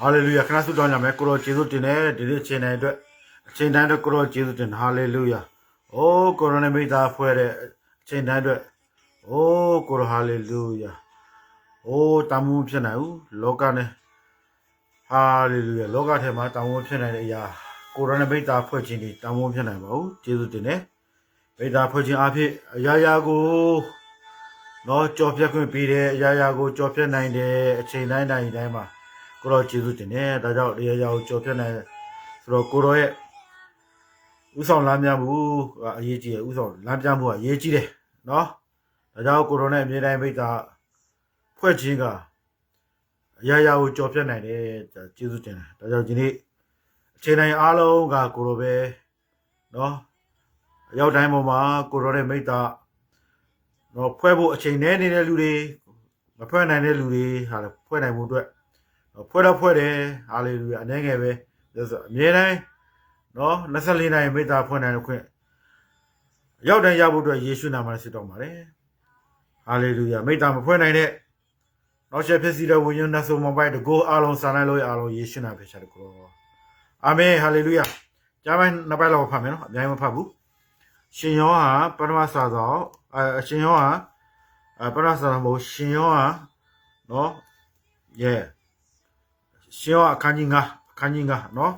ဟာလေလုယာခဏဆုတောင်းကြမယ်ကိုရောယေရှုတင်တယ်ဒီနေ့အချိန်တိုင်းအတွက်အချိန်တိုင်းအတွက်ကိုရောယေရှုတင်ဟာလေလုယာအိုးကိုရိုနာမိသားဖွဲ့တဲ့အချိန်တိုင်းအတွက်အိုးကိုရောဟာလေလုယာအိုးတမှုမဖြစ်နိုင်ဘူးလောကနဲ့ဟာလေလုယာလောကထဲမှာတမှုမဖြစ်နိုင်တဲ့အရာကိုရိုနာမိသားဖွဲ့ခြင်းဒီတမှုမဖြစ်နိုင်ပါဘူးယေရှုတင်တယ်မိသားဖွဲ့ခြင်းအဖြစ်အရာရာကိုတော့ကြော်ပြတ်ခွင့်ပေးတယ်အရာရာကိုကြော်ပြတ်နိုင်တယ်အချိန်တိုင်းတိုင်းတိုင်းမှာ ကိုရောကျေးဇူးတင်တယ်ဒါကြောင့်တရားရောက်ကြော်ပြတ်နိုင်တယ်ဆိုတော့ကိုရောရဲ့ဥဆောင်လမ်းပြမှုကအရေးကြီးတယ်ဥဆောင်လမ်းပြမှုကအရေးကြီးတယ်နော်ဒါကြောင့်ကိုရောနဲ့အမြဲတမ်းမိတ်တာဖွဲ့ချင်းကအရာရာကိုကြော်ပြတ်နိုင်တယ်ဒါကျေးဇူးတင်တယ်ဒါကြောင့်ဒီနေ့အချိန်တိုင်းအားလုံးကကိုရောပဲနော်အရောက်တိုင်းပေါ်မှာကိုရောနဲ့မိတ်တာနော်ဖွဲ့ဖို့အချိန်နဲ့နေတဲ့လူတွေမဖွဲ့နိုင်တဲ့လူတွေဟာလေဖွဲ့နိုင်မှုအတွက် ဖွဲ့တော့ဖွဲ့တယ်ဟာလေလုယာအနေငယ်ပဲဒါဆိုအမြဲတမ်းနော်24နိုင်မေတ္တာဖွဲ့နိုင်တဲ့ခွင့်ရောက်တိုင်းရဖို့အတွက်ယေရှုနာမနဲ့ဆုတောင်းပါတယ်ဟာလေလုယာမေတ္တာမဖွဲ့နိုင်တဲ့နောက်ချက်ဖြစ်စီတဲ့ဝိညာဉ်နဲ့ဆိုမပိုက်တကိုအားလုံးစာနိုင်လို့ရအားလုံးယေရှုနာပဲရှာတယ်ကိုအာမင်ဟာလေလုယာကြားပိုင်းနှစ်ပိုင်းလောက်ဖတ်မယ်နော်အများကြီးမဖတ်ဘူးရှင်ယောဟာပရမစာသောအရှင်ယောဟာပရမစာသောရှင်ယောဟာနော် yeah ရှင်ယောအခန်းကြီး9အခန်းကြီး9နော်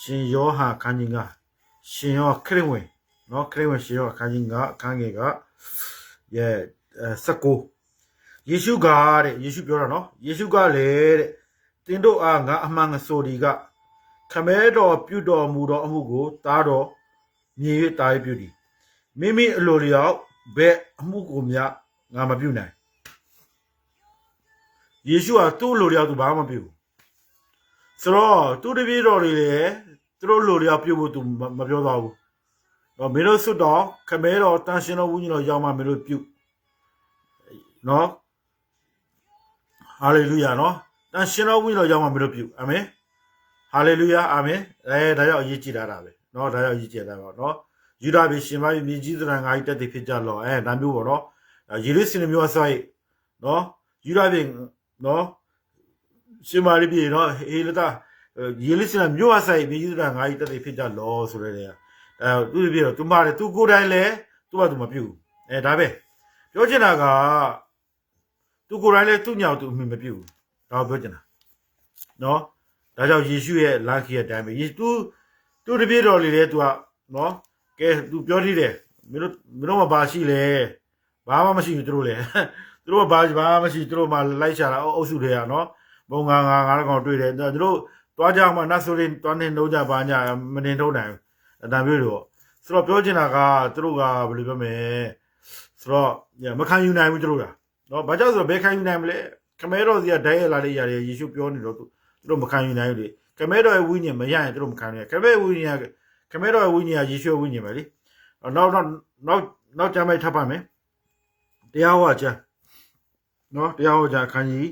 ရှင်ယောဟာအခန်းကြီး9ရှင်ယောခရစ်ဝင်နော်ခရစ်ဝင်ရှင်ယောအခန်းကြီး9အခန်းငယ်ကရဲ19ယေရှုကတဲ့ယေရှုပြောတာနော်ယေရှုကလည်းတဲ့တင်တို့အားငါအမှန်ငဆိုဒီကခမဲတော်ပြုတော်မူတော်အမှုကိုတားတော်မြေ၍တား၍ပြုသည်မိမိအလိုလျောက်ဘဲအမှုကိုမြငါမပြုနိုင်ယေရှုကသူ့အလိုလျောက်သူဘာမှမပြုဘူး ဆိုတော့သူတပည့်တော်တွေလည်းသူတို့လိုတွေကပြုတ်ဖို့သူမပြောတော့ဘူး။တော့မင်းတို့စွတ်တော်ခမဲတော်တန်ရှင်တော်ဝိညာဉ်တော်ရောက်မှမင်းတို့ပြုတ်နော်ဟာလေလုယာနော်တန်ရှင်တော်ဝိညာဉ်တော်ရောက်မှမင်းတို့ပြုတ်အာမင်ဟာလေလုယာအာမင်အဲဒါကြောင့်အရေးကြီးတာဒါပဲနော်ဒါကြောင့်အရေးကြီးတာပါနော်ယူဒာပြည်ရှင်မပြည်မြေကြီးသရံငါးကြီးတက်တည်ဖြစ်ကြလောအဲဒါမျိုးပေါ့နော်ယေရုရှလင်မြို့အစိုက်နော်ယူဒာပြည်နော် ရှင်မာရိပြေနော်ဟေလတာယေလိစနာမြို့အဆိုင်မြေကြီးတာငါးကြီးတက်တိဖြစ်ကြလောဆိုရဲတဲ့အဲသူပြေတော့သူမတယ်သူကိုယ်တိုင်လဲသူ့ဘာသူမပြုတ်အဲဒါပဲပြောချင်တာကသူကိုယ်တိုင်လဲသူ့ညောင်သူအမိမပြုတ်ဒါပြောချင်တာနော်ဒါကြောင့်ယေရှုရဲ့လာခီရဲ့အတိုင်းပဲယေသူသူတပြေတော်လေးလေသူကနော်ကဲသူပြောသေးတယ်မင်းတို့မင်းတို့မပါရှိလဲဘာမှမရှိဘူးသူတို့လေသူတို့ကဘာဘာမှမရှိသူတို့မှလိုက်ချတာအုပ်စုတွေကနော် ဘုံငါငါငါကောင်တွေ့တယ်သူတို့သွားကြမှာနတ်ဆိုရင်သွားနေတော့ကြပါညာမနေထုတ်နိုင်ဘူးဒါမျိုးတွေပေါ့ဆိုတော့ပြောချင်တာကသူတို့ကဘယ်လိုပြောမလဲဆိုတော့မခံယူနိုင်ဘူးသူတို့ကနော်ဘာကြောင့်ဆိုတော့ဘယ်ခံယူနိုင်မလဲခမဲတော်စီကဒိုင်းရလာတဲ့ຢာတွေယေရှုပြောနေတော့သူတို့မခံယူနိုင်ဘူးလေခမဲတော်ရဲ့ဝိညာဉ်မရရင်သူတို့မခံနိုင်ခမဲဝိညာဉ်ကခမဲတော်ရဲ့ဝိညာဉ်ကယေရှုရဲ့ဝိညာဉ်ပဲလေနောက်နောက်နောက်နောက်ကြမ်းမိုက်ထပ်ပါမယ်တရားဟောကြနော်တရားဟောကြအခန်းကြီး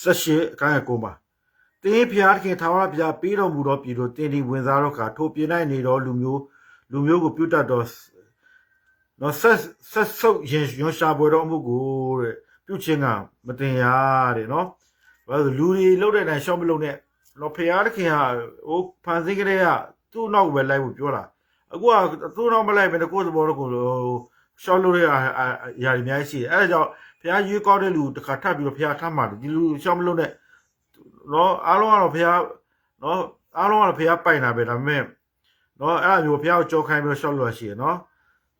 ဆက်ရှိအခန်းကိုမှာတင်းဖျားခင်ထာဝရဘုရားပေးတော်မူသောပြည်သို့တင်းဒီဝင်စားတော့ခါထိုပြင်း၌နေတော်လူမျိုးလူမျိုးကိုပြုတ်တတ်တော်နော်ဆက်ဆက်ဆုပ်ရင်ရွှန်ရှာပွဲတော်မှုကိုတဲ့ပြုတ်ခြင်းကမတင်ရတဲ့နော်ဘာလို့လူတွေလှုပ်တဲ့တိုင်းရှော့မလုပ်နဲ့တော့ဖျားခင်ဟာဟိုဖန်ဆင်းကလေးကသူ့နောက်ပဲလိုက်ဖို့ပြောတာအခုကသူ့နောက်မလိုက်ပဲကိုယ့်သဘောတော့ကိုရှော့လို့ရအရာတွေအများကြီးရှိတယ်အဲဒါကြောင့် ဖះရွေးကောက်တဲ့လူတစ်ခါထပ်ပြီးတော့ဖះထပ်မှာဒီလူရှောင်းမလို့နဲ့နော်အားလုံးကတော့ဖះနော်အားလုံးကတော့ဖះပိုင်တာပဲဒါပေမဲ့နော်အဲ့လိုမျိုးဖះကိုကြောခိုင်းပြီးတော့ရှောက်လို့ရှိရနော်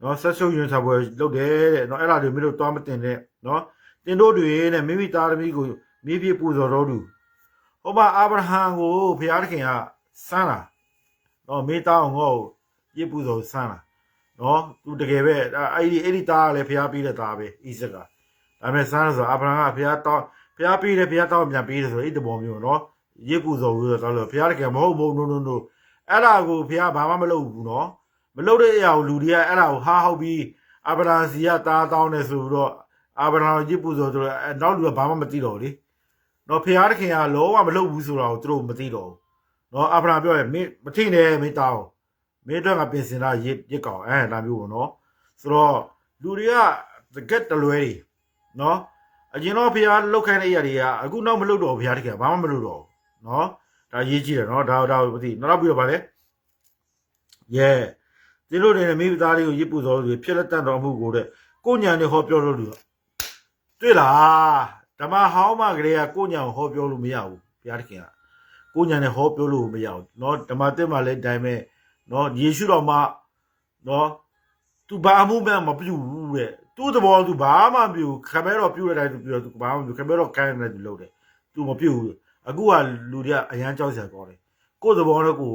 နော်ဆက်ဆုပ်ရင်စားပွဲလုပ်တယ်တဲ့နော်အဲ့ဒါတွေမင်းတို့သွားမတင်နဲ့နော်တင်တို့တွေနဲ့မိမိသားသမီးကိုမိပြပူဇော်တော်သူဟောပါအာဗြဟံကိုဖះသခင်ကစမ်းလာနော်မိသားအောင်ဟောပြပူဇော်စမ်းလာနော်သူတကယ်ပဲအဲ့ဒီအဲ့ဒီသားကလည်းဖះပြီးတဲ့သားပဲဣဇက်က ဒါပေမဲ့စားလို့ဆိုအာဗြဟံကဘုရားတောင်းဘုရားပေးတယ်ဘုရားတောင်းပြန်ပေးတယ်ဆိုအဲ့ဒီပုံမျိုးနော်ရစ်ပူဇော်ပြီးတော့တောင်းလို့ဘုရားတကယ်မဟုတ်ဘူး no no no အဲ့ဒါကိုဘုရားဘာမှမလုပ်ဘူးနော်မလုပ်တဲ့အရာကိုလူတွေကအဲ့ဒါကိုဟာဟုတ်ပြီးအာဗြဟံစီကတားတောင်းတယ်ဆိုပြီးတော့အာဗြဟံရစ်ပူဇော်ဆိုတော့အဲ့နောက်လူကဘာမှမသိတော့ဘူးလေနော်ဘုရားတခင်ကလောကမလုပ်ဘူးဆိုတာကိုသူတို့မသိတော့ဘူးနော်အာဗြဟံပြောရမင်းမထိနဲ့မင်းတောင်းမင်းတော့ငါပြင်ဆင်တာရစ်ရစ်ကောင်အဲ့ဒါမျိုးပေါ့နော်ဆိုတော့လူတွေကတကက်တလွဲတွေ နော် အရင်တော့ဖះလောက်ခိုင်းတဲ့အရာတွေကအခုနောက်မလုပ်တော့ဘူးဖះတကယ်ဘာမှမလုပ်တော့ဘူးနော်ဒါရေးကြည့်တယ်နော်ဒါဒါမသိနောက်ပြီးတော့ဗာလဲရဲဒီလိုနေမိသားလေးကိုရစ်ပူစောလို့ဖြစ်လက်တန်တော်မှုကိုတဲ့ကိုညာနေဟောပြောလို့လို့တွေ့လားဓမ္မဟောင်းမကလေးကကိုညာကိုဟောပြောလို့မရဘူးဘုရားသခင်ကကိုညာနဲ့ဟောပြောလို့မရဘူးเนาะဓမ္မတက်မှာလည်းဒါပေမဲ့เนาะယေရှုတော်မှာเนาะသူဘာမှုမှမပြုဘူးတဲ့ သူ့သဘောသူဘာမှမပြုခမဲတော်ပြုရတဲ့သူပြုသူဘာမှမပြုခမဲတော်ကိုင်းနေတယ်လို့တယ်သူမပြုဘူးအခုကလူတွေကအရန်ကြောက်စရာကောင်းတယ်ကိုယ်သဘောနဲ့ကို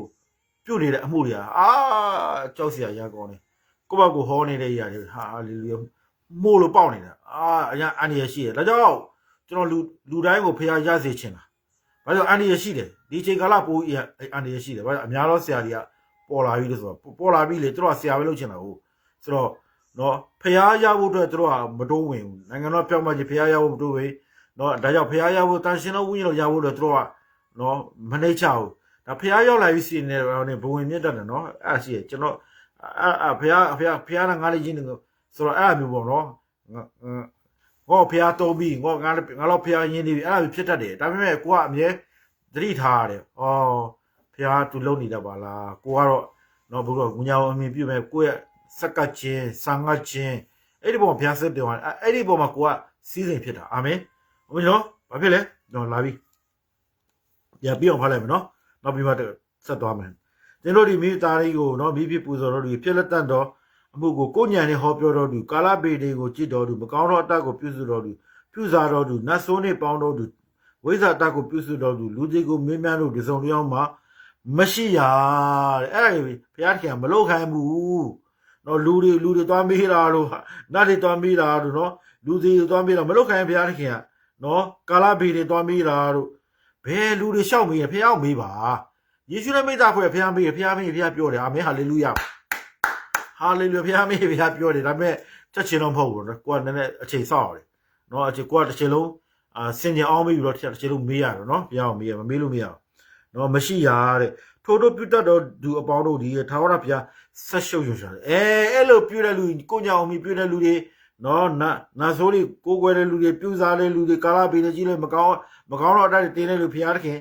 ပြုတ်နေတဲ့အမှုတွေကအာကြောက်စရာရကောင်းတယ်ကိုယ့်ဘက်ကိုဟောနေတဲ့အရာတွေဟာလေလူမို့လို့ပေါက်နေတာအာအရန်အန်ရရှိတယ်ဒါကြောင့်ကျွန်တော်လူလူတိုင်းကိုဖျားရစေချင်တာဘာလို့အန်ရရှိတယ်ဒီချိန်ကာလပိုးအန်ရရှိတယ်ဘာလို့အများသောဆရာတွေကပေါ်လာပြီလို့ဆိုတော့ပေါ်လာပြီလေသူတို့ကဆရာပဲလုပ်ချင်တာဟုတ်ဆိုတော့ နော်ဖျားရဖို့အတွက်သူတို့ကမတိုးဝင်ဘူးနိုင်ငံတော်ပြောင်းမှကြီးဖျားရဖို့မတိုးဝင်နော်ဒါကြောင့်ဖျားရဖို့တန်ရှင်တော်ဝိညာဉ်တော်ရဖို့အတွက်သူတို့ကနော်မနှိမ့်ချဘူးဒါဖျားရောက်လာပြီစီနေတော့နေဘဝင်မြတ်တယ်နော်အဲ့ဒါရှိရကျွန်တော်အဲ့အဲ့ဖျားဖျားဖျားကငါလေးချင်းနေဆိုတော့အဲ့အမျိုးပေါ့နော်ငေါဖျားတုံးပြီးငေါငါငါတော့ဖျားရင်းနေပြီအဲ့ဒါဖြစ်တတ်တယ်ဒါပေမဲ့ကိုကအမြဲသတိထားရတယ်ဩဖျားသူလုံနေတတ်ပါလားကိုကတော့နော်ဘုရားငညာအမြင်ပြုမဲ့ကိုရဲ့ စက်ကချင်းဆန်ငတ်ချင်းအဲ့ဒီပုံမှာဘုရားစက်တယ်အဲ့ဒီပုံမှာကိုကစီးစိမ်ဖြစ်တာအာမင်ဟုတ်ပြီနော်ဘာဖြစ်လဲတော့လာပြီပြပြအောင်ဖတ်လိုက်မယ်နော်နောက်ပြီးမှဆက်သွားမယ်သင်တို့ဒီမိသားလေးကိုနော်မိဖြစ်ပူဇော်တော်သူဖြစ်လက်တတ်တော်အမှုကိုကိုညံနေဟောပြောတော်သူကာလပေလေးကိုကြည်တော်သူမကောင်းသောအတတ်ကိုပြုစုတော်သူပြုစားတော်သူနတ်ဆိုးနေပေါင်းတော်သူဝိဇ္ဇာတတ်ကိုပြုစုတော်သူလူကြီးကိုမင်းများလို့ဒီစုံလျောင်းမှာမရှိရတဲ့အဲ့ဒါကြီးဘုရားခင်မလုတ်ခိုင်းဘူး နော်လူတွေလူတွေသွားမေးတာလို့နတ်တွေသွားမေးတာလို့နော်လူတွေသွားမေးတာမလုတ်ခိုင်းဘုရားခင်ကနော်ကာလပေတွေသွားမေးတာလို့ဘယ်လူတွေရှောက်မေးရဘုရားမေးပါယေရှုနဲ့မိသားဖွဲ့ဘုရားမေးဘုရားမေးဘုရားပြောတယ်အာမင်ဟာလေလုယာဟာလေလုယာဘုရားမေးဘုရားပြောတယ်ဒါပေမဲ့ချက်ချင်းတော့မဟုတ်ဘူးနော်ကိုကနည်းနည်းအချိန်စောက်ရတယ်နော်အချိန်ကိုကတစ်ချိန်လုံးအာစင်ကြင်အောင်ပြီးတော့တစ်ချိန်လုံးမေးရတယ်နော်ဘုရားကိုမေးရမမေးလို့မရဘူးနော်မရှိရတဲ့ထို့တို့ပြုတတ်တော်သူအပေါင်းတို့ဒီထာဝရဘုရား ဆက်ရှုပ်ရွံ့ရှာတယ်အဲအဲ့လိုပြုတဲ့လူကိုညောင်မီပြုတဲ့လူတွေနော်နာနာဆိုးတွေကိုကိုွယ်တဲ့လူတွေပြုစားတဲ့လူတွေကာလာပေနေကြီးလဲမကောင်းမကောင်းတော့အတတ်တင်းတဲ့လူဘုရားသခင်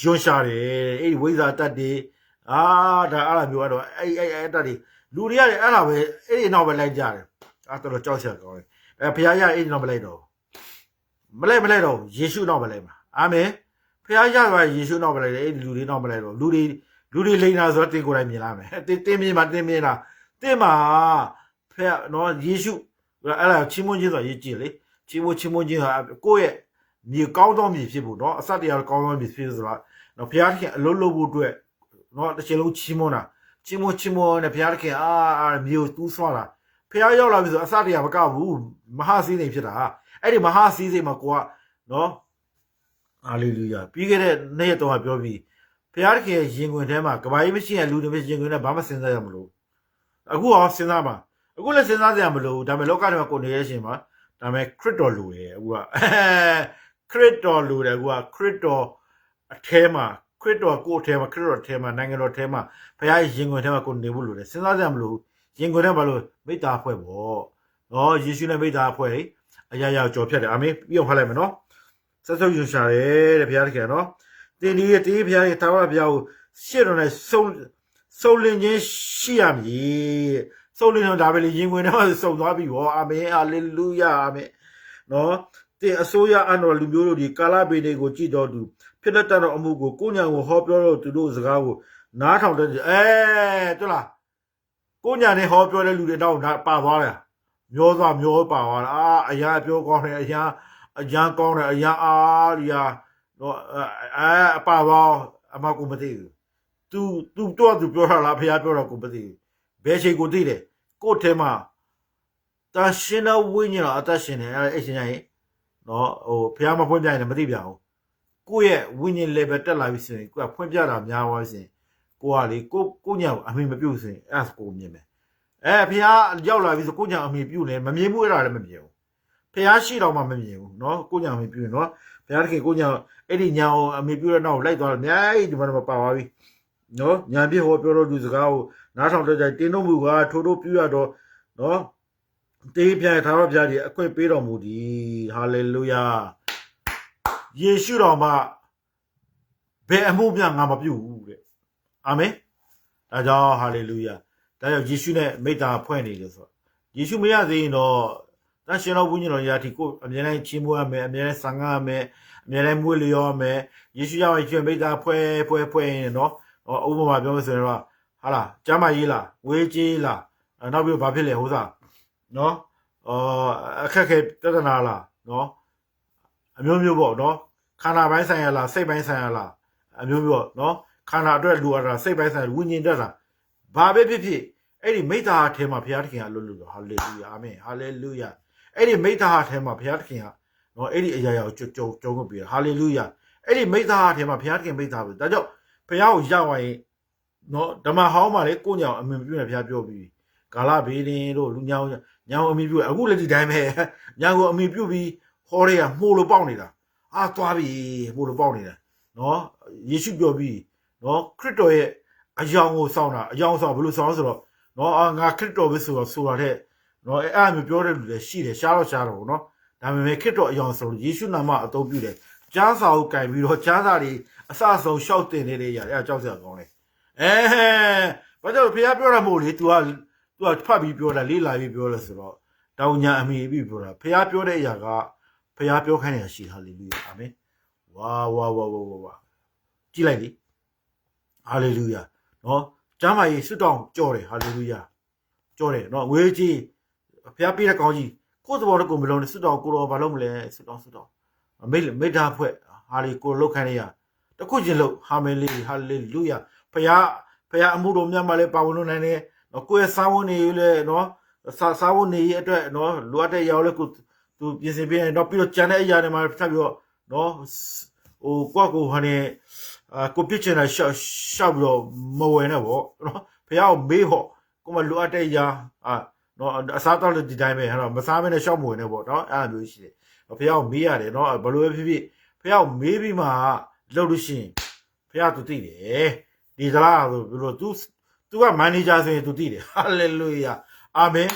ယွန်ရှာတယ်အဲ့ဒီဝိဇာတတ်တွေအာဒါအဲ့လိုမျိုးကတော့အဲ့အဲ့အဲ့တတ်တွေလူတွေကလည်းအဲ့ဒါပဲအဲ့ဒီနောက်ပဲလိုက်ကြတယ်အဲ့တော်တော်ကြောက်ရှာကောင်းတယ်အဲဘုရားရအဲ့ဒီနောက်ပဲလိုက်တော့မလိုက်မလိုက်တော့ယေရှုနောက်ပဲလိုက်မှာအာမင်ဖះရပါယေရှုနောက်မလိုက်တယ်အဲ့ဒီလူတွေနောက်မလိုက်တော့လူတွေ လူတွေလိန်တာဆိုတော့တင်ကိုယ်တိုင်မြင်လာမယ်တင်တင်မြင်မှာတင်မြင်တာတင်မှာဖះနော်ယေရှုအဲ့ဒါချင်းမွန်းချင်းဆိုရေးကြည့်လေချင်းမွန်းချင်းမွန်းချင်းဟာကိုယ့်ရဲ့မြေကောင်းသောမြေဖြစ်ဖို့နော်အစတရားကောင်းသောမြေဖြစ်ဆိုတော့နော်ဖះခင်အလုံးလုံးဖို့အတွက်နော်တစ်ချိန်လုံးချင်းမွန်းတာချင်းမွန်းချင်းမွန်းနဲ့ဖះခင်အာအာမြေကိုတူးဆွာတာဖះရောက်လာပြီဆိုအစတရားမကဘူးမဟာစည်းစိမ်ဖြစ်တာအဲ့ဒီမဟာစည်းစိမ်မှာကိုကနော်ဟာလေလုယာပြီးခဲ့တဲ့နေ့တော့ပြောပြီးဘု ရားသခင်ရဲ့ရင်ခွင်ထဲမှာကဘာကြီးမရှိရင်လူတွေမရှိရင်ခွင်ထဲဘာမှစဉ်းစားရမလို့အခုရောစဉ်းစားပါအခုလည်းစဉ်းစားစရာမလိုဘူးဒါပေမဲ့လောကထဲမှာကိုနေရရှင်ပါဒါပေမဲ့ခရစ်တော်လူတယ်အခုကခရစ်တော်လူတယ်အခုကခရစ်တော်အထဲမှာခရစ်တော်ကိုယ်ထဲမှာခရစ်တော်ထဲမှာနိုင်ငံတော်ထဲမှာဘုရားရဲ့ရင်ခွင်ထဲမှာကိုနေဖို့လိုတယ်စဉ်းစားစရာမလိုရင်ခွင်ထဲမှာလို့မိတ္တာဖွဲ့ပေါ့နော်ယေရှုနဲ့မိတ္တာဖွဲ့အရာရာကြော်ဖြတ်တယ်အာမင်ပြီးအောင်ဖတ်လိုက်မယ်နော်ဆက်ဆုပ်ရွှင်ရှာတယ်တဲ့ဘုရားတခင်နော် တင်ဒီရဲ့တေးဘုရားရဲ့သာဝရဘုရားကိုရှေ့တော်နဲ့စုံစုံလင်ခြင်းရှိရမည်စုံလင်တော့ဒါပဲလေရင်ဝင်တော့စုံသွားပြီဟောအာမင်ဟာလေလုယာအာမင်နော်တင်အစိုးရအန်တော်လူမျိုးတို့ဒီကာလပေတွေကိုကြည်တော်သူဖြစ်တတ်တော်အမှုကိုကိုညာကိုဟောပြောတော့သူတို့စကားကိုနားထောင်တဲ့အဲတွေ့လားကိုညာနဲ့ဟောပြောတဲ့လူတွေတော့ပါသွားတယ်မျောသွားမျောပါသွားတာအာအရာပြောကောင်းတယ်အရာအရန်ကောင်းတယ်အရန်အားဒီဟာ တော့အာအပါဘောင်းအမကူမသိဘူးသူသူတော့သူပြောတာလားဖះပြောတာကိုမသိဘူးဘယ်ချိန်ကိုသိတယ်ကို့ထဲမှာတာရှင်တော်ဝိညာဉ်တော်အသက်ရှင်တယ်အဲ့အရှင်ကြီးနော်ဟိုဖះမဖွင့်ပြရင်မသိပြန်ဘူးကိုယ့်ရဲ့ဝိညာဉ် level တက်လာပြီဆိုရင်ကိုကဖွင့်ပြတာများသွားပြီဆိုရင်ကိုကလေကိုကိုညာအမိမပြုတ်ဆိုရင်အဲ့ကိုမြင်မယ်အဲဖះရောက်လာပြီဆိုကိုညာအမိပြုတ်လဲမမြင်ဘူးအဲ့ဒါလည်းမမြင်ဘူးဖះရှိတော်မှမမြင်ဘူးနော်ကိုညာအမိပြုတ်ရင်နော် ဘုရားသခင်ကိုညာအဲ့ဒီညာကိုအမေပြုတဲ့နောက်ကိုလိုက်သွားတော့အများကြီးဒီမှာတော့ပါပါပြီနော်ညာပြည့်ဟောပြောတော့သူစကားကိုနားထောင်တတ်ကြတင်းတို့မူကထိုးတို့ပြုရတော့နော်တေးပြိုင်သာတော်ဘုရားကြီးအခွင့်ပေးတော်မူသည်ဟာလေလုယာယေရှုတော်မှာဘယ်အမှုမြငါမပြုတ်ဘူးတဲ့အာမင်ဒါကြောင့်ဟာလေလုယာဒါကြောင့်ယေရှုနဲ့မေတ္တာဖွဲ့နေတယ်ဆိုတော့ယေရှုမရသေးရင်တော့ တန်ရှင်တော်ဝိညာဉ်တော်ရာထီကိုအမြဲတမ်းချီးမွမ်းရမယ်အမြဲတမ်းဆံငါရမယ်အမြဲတမ်းမွေးလျော်ရမယ်ယေရှုရောက်ရင်ကျွမိတ္တာဖွဲ့ဖွဲ့ဖွဲ့ရင်နော်ဟောဥပမာပြောမယ်ဆိုရင်တော့ဟာလားကျမ်းမာရေးလားဝေးကြီးလားအဲ့နောက်ပြီးဘာဖြစ်လဲဟိုစားနော်အော်အခက်ခဲပြဿနာလားနော်အမျိုးမျိုးပေါ့နော်ခန္ဓာပိုင်းဆိုင်ရာလားစိတ်ပိုင်းဆိုင်ရာလားအမျိုးမျိုးပေါ့နော်ခန္ဓာအတွက်လူရတာစိတ်ပိုင်းဆိုင်ရာဝိညာဉ်တက်တာဘာပဲဖြစ်ဖြစ်အဲ့ဒီမိတ္တာအထဲမှာဘုရားသခင်ကလွတ်လွတ်တော့ဟာလေလုယာအာမင်ဟာလေလုယာ အဲ့ဒီမိတ္တာအထဲမှာဘုရားသခင်ကနော်အဲ့ဒီအရာရာကိုကြုံကြုံကြုံကိုပြီးဟာလေလုယာအဲ့ဒီမိတ္တာအထဲမှာဘုရားသခင်မိတ္တာပဲဒါကြောင့်ဘုရားကိုရောက်ရင်နော်ဓမ္မဟောင်းမှာလေကိုညောင်အမြင်ပြုနေဘုရားပြောပြီးကာလဘေးရင်တို့လူညောင်ညောင်အမြင်ပြုအခုလည်းဒီတိုင်းပဲညောင်ကိုအမြင်ပြုပြီးဟောတွေကမှုလို့ပေါက်နေတာအာသွားပြီမှုလို့ပေါက်နေတာနော်ယေရှုပြောပြီးနော်ခရစ်တော်ရဲ့အယောင်ကိုစောင့်တာအယောင်ဆောင်ဘယ်လိုဆောင်ဆိုတော့နော်အာငါခရစ်တော်ပဲဆိုတော့ဆိုတာတဲ့ နော်အဲ့အဲ့မျိုးပြောတဲ့လူတွေရှိတယ်ရှားတော့ရှားတော့နော်ဒါပေမဲ့ခရစ်တော်အယောင်ဆိုလို့ယေရှုနာမအသုံးပြုတယ်ကြားစာကိုကင်ပြီးတော့ကြားစာတွေအစအဆုံးရှောက်တင်နေတဲ့ຢာအဲ့ဒါကြောက်စရာကောင်းတယ်အဲဘာကြောင့်ဖះပြောတာမဟုတ်လေ तू က तू ကဖတ်ပြီးပြောတာလေးလာပြီးပြောလဲဆိုတော့တောင်ညာအမိပြီးပြောတာဖះပြောတဲ့အရာကဖះပြောခိုင်းနေတာရှိဟာလေလုယာအာမင်ဝါဝါဝါဝါဝါကြည့်လိုက်လေဟာလေလုယာနော်ကျမ်းမာရေးဆွတောင်းကြော်တယ်ဟာလေလုယာကြော်တယ်နော်ဝေးကြီး ဖះပြတဲ့ကောင်းကြီးကိုယ်သဘောတကူမလုံးနဲ့ဆွတောင်းကိုတော့ဘာလုပ်မလဲဆွတောင်းဆွတောင်းမိတ်မိတ်တာဖွဲ့ဟာလေကိုလောက်ခိုင်းနေရတခုချင်းလို့ဟာမေလီဟာလေလုယာဖះဖះအမှုတော်မြတ်မှလည်းပါဝင်လို့နိုင်တယ်နော်ကိုယ့်ရဲ့စာဝန်နေလေနော်စာစာဝန်နေရဲ့အတွက်နော်လိုအပ်တဲ့ရောက်လဲကိုသူပြင်ဆင်ပေးရင်တော့ပြီးတော့ကြံတဲ့အရာတွေမှာထပ်ပြီးတော့နော်ဟိုကွက်ကိုဟန်နေအာကိုပြစ်ချင်တာရှောက်ရှောက်ပြီးတော့မဝင်နဲ့ပေါ့နော်ဖះကိုမေးဟော့ကိုမလိုအပ်တဲ့အရာအာ နော်အစားတော့ဒီတိုင်းပဲဟဲ့တော့မစားမနဲ့ရှော့မဝင်နဲ့ပေါ့နော်အဲ့လိုမျိုးရှိတယ်ဖះမေးရတယ်နော်ဘလို့ပဲဖြစ်ဖြစ်ဖះမေးပြီးမှလုပ်လို့ရှိရင်ဖះသူသိတယ်ဒီသလားဆိုဘလို့ तू तू ကမန်နေဂျာဆိုရင် तू သိတယ်ဟာလေလုယာအာမင်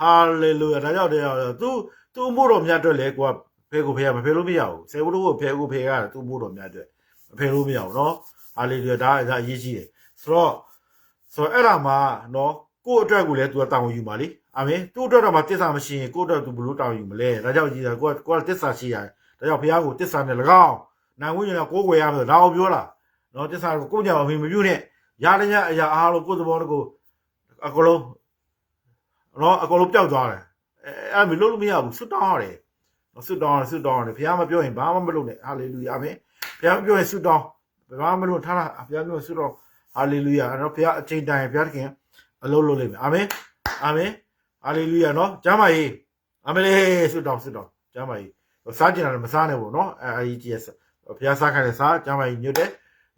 ဟာလေလုယာဒါကြောင့်တရား तू तू မို့တော်မြတ်အတွက်လေကိုကဖဲကိုဖဲမဖဲလို့မရဘူးဆေဘလို့ကိုဖဲကိုဖဲရတယ် तू မို့တော်မြတ်အတွက်မဖဲလို့မရဘူးနော်ဟာလေလုယာဒါဒါအရေးကြီးတယ်ဆိုတော့ဆိုတော့အဲ့ဒါမှာနော် ကို့အတွက်ကိုလည်း तू ကတာဝန်ယူပါလေအာမင်သူ့အတွက်တော့မှတစ္ဆာမရှိရင်ကို့အတွက် तू ဘလို့တာဝန်ယူမလဲဒါကြောင့်ကြီးတာကိုကကိုကတစ္ဆာရှိရတယ်ဒါကြောင့်ဘုရားကိုတစ္ဆာနဲ့၎င်းနိုင်ဝင်ရကိုကိုွယ်ရမယ်ဒါအောင်ပြောလားနော်တစ္ဆာကိုကို့ကြောင့်မမပြုနဲ့ရတဲ့ညအရာအားလို့ကို့သဘောတကူအကလုံးနော်အကလုံးပျောက်သွားတယ်အဲအဲ့မျိုးလုံးလို့မရဘူးဆွတ်တောင်းရတယ်ဆွတ်တောင်းရတယ်ဆွတ်တောင်းရတယ်ဘုရားမပြောရင်ဘာမှမလုပ်နဲ့ဟာလေလုယာအာမင်ဘုရားပြောရင်ဆွတ်တောင်းဘာမှမလုပ်ထားတာဘုရားပြောရင်ဆွတ်တောင်းဟာလေလုယာအဲ့တော့ဘုရားအချိန်တိုင်းဘုရားခင် အလုံးလုံးလိမ့်မယ်အာမင်အာမင်ဟာလေလုယာနော်ကျမ်းမာရေးအာမင်ဆွတ်တောင်းဆွတ်တောင်းကျမ်းမာရေးစားကျင်တာမစားနဲ့ပေါ့နော်အဲအကြီးကြီးဘုရားစားခိုင်းတဲ့စားကျမ်းမာရေးညွတ်တယ်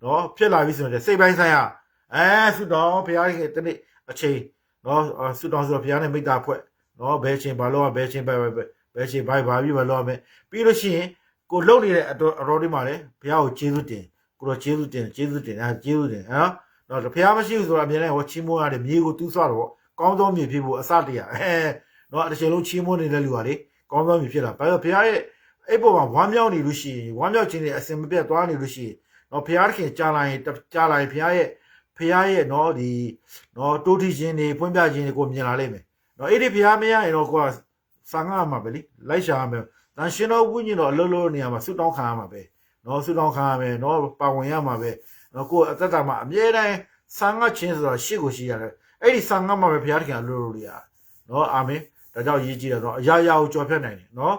နော်ဖြစ်လာပြီဆိုရင်စိတ်ပိုင်းဆိုင်ရာအဲဆုတောင်းဘုရားရဲ့တနေ့အချိန်နော်ဆုတောင်းဆိုတော့ဘုရားနဲ့မိတ္တာဖွဲ့နော်ဘယ်ချိန်ဘာလို့ဘယ်ချိန်ပဲဘယ်ချိန်ဘိုင်ဘာပြီးဘာလို့မယ်ပြီးလို့ရှိရင်ကိုလုံနေတဲ့အတော်အတော်ဒီမှာလေဘုရားကိုကျေးဇူးတင်ကိုတော့ကျေးဇူးတင်ကျေးဇူးတင်အဲကျေးဇူးတင် နော်တော့ဘုရားမရှိဘူးဆိုတော့အမြဲတမ်းဟောချီးမွမ်းရတယ်မြေကိုတူးဆွတော့ကောင်းသောမြေဖြစ်ဖို့အစတရားအဲနော်အတစ်ချိန်လုံးချီးမွမ်းနေတဲ့လူကလေကောင်းသောမြေဖြစ်တာဘာလို့ဘုရားရဲ့အဲ့ပေါ်မှာဝမ်းမြောက်နေလို့ရှိရင်ဝမ်းမြောက်ခြင်းနဲ့အစင်မပြတ်သွားနေလို့ရှိရင်နော်ဘုရားခင်ကြားလာရင်ကြားလာရင်ဘုရားရဲ့ဖះရဲ့နော်ဒီနော်တိုးထီခြင်းတွေဖွင့်ပြခြင်းတွေကိုမြင်လာလိမ့်မယ်နော်အဲ့ဒီဖះမရရင်တော့ကိုကစံငါမှာပဲလေလိုက်ရှာရမယ်တန်ရှင်တော်ဝိညာဉ်တော်အလုံးလုံးနေရာမှာဆွတောင်းခံရမှာပဲနော်ဆွတောင်းခံရမယ်နော်ပါဝင်ရမှာပဲ နော်ကိုအသက်တာမှာအမြဲတမ်းစံငါချင်းဆိုတာရှေ့ကိုရှိရတယ်အဲ့ဒီစံငါမှာပဲဖះတခင်အလုံးလုံးလေးရနော်အာမင်ဒါကြောင့်ရေးကြည့်တယ်နော်အရာရာကိုကြော်ဖြတ်နိုင်တယ်နော်